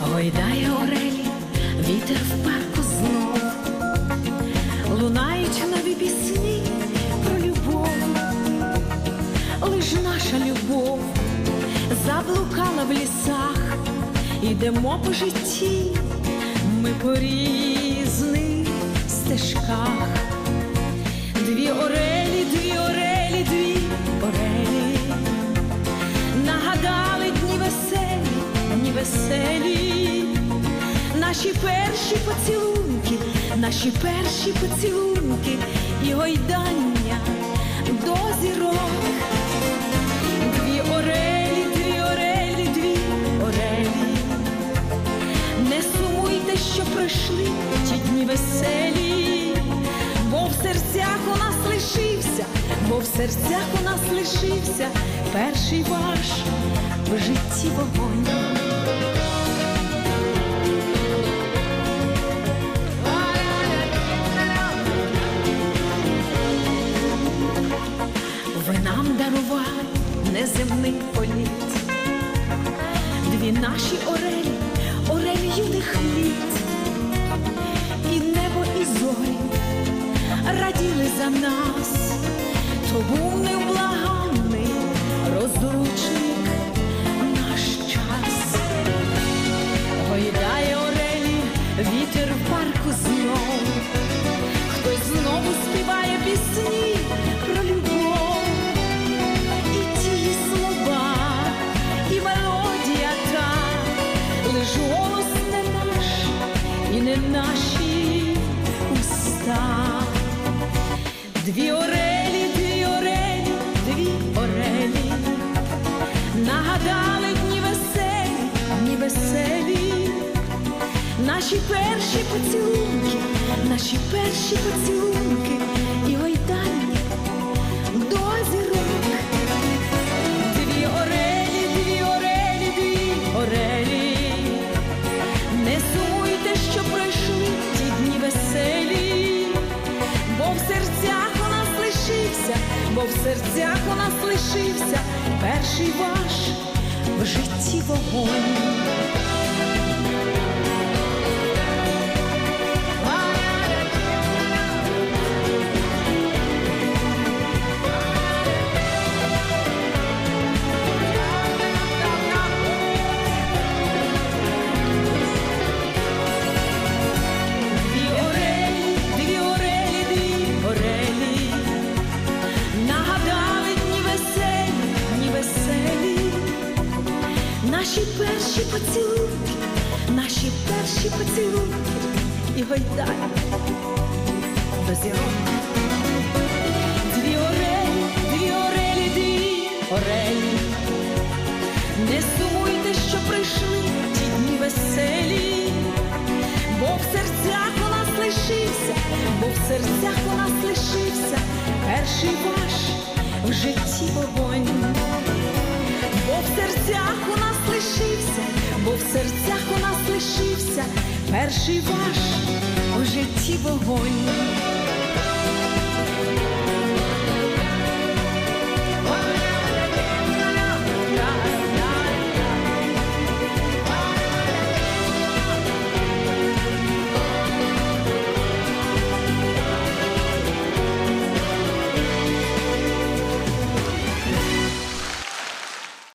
Гойдає орелі, вітер в парку наша любов заблукала в лісах, ідемо по житті, ми по різних стежках. Дві орелі, дві орелі, дві орелі нагадали дні веселі, дні веселі, наші перші поцілунки, наші перші поцілунки і гойдання до зірок. Серцях у нас лишився перший ваш в житті вогонь. Ви нам дарували неземний політ, дві наші орелі, орелі юних літ, і небо, і зорі раділи за нас, то був невблаганний наш час. Гойдає орелі, вітер парку знов, хтось знову співає пісні про любов. І ті слова, і мелодія та, лиш голос і не наші уста. Нагадали дні веселі, дні веселі, наші перші поцілунки, наші перші поцілунки. І гойдання бо в серцях у нас лишився перший ваш в житті вогонь. Поцілунки, наші перші поцілунки. І гойдання до зірок. Дві орелі, дві орелі, дві орелі, не сумуйте, що прийшли ті дні веселі, бо в серцях у нас лишився, бо в серцях перший ваш у житті вогонь.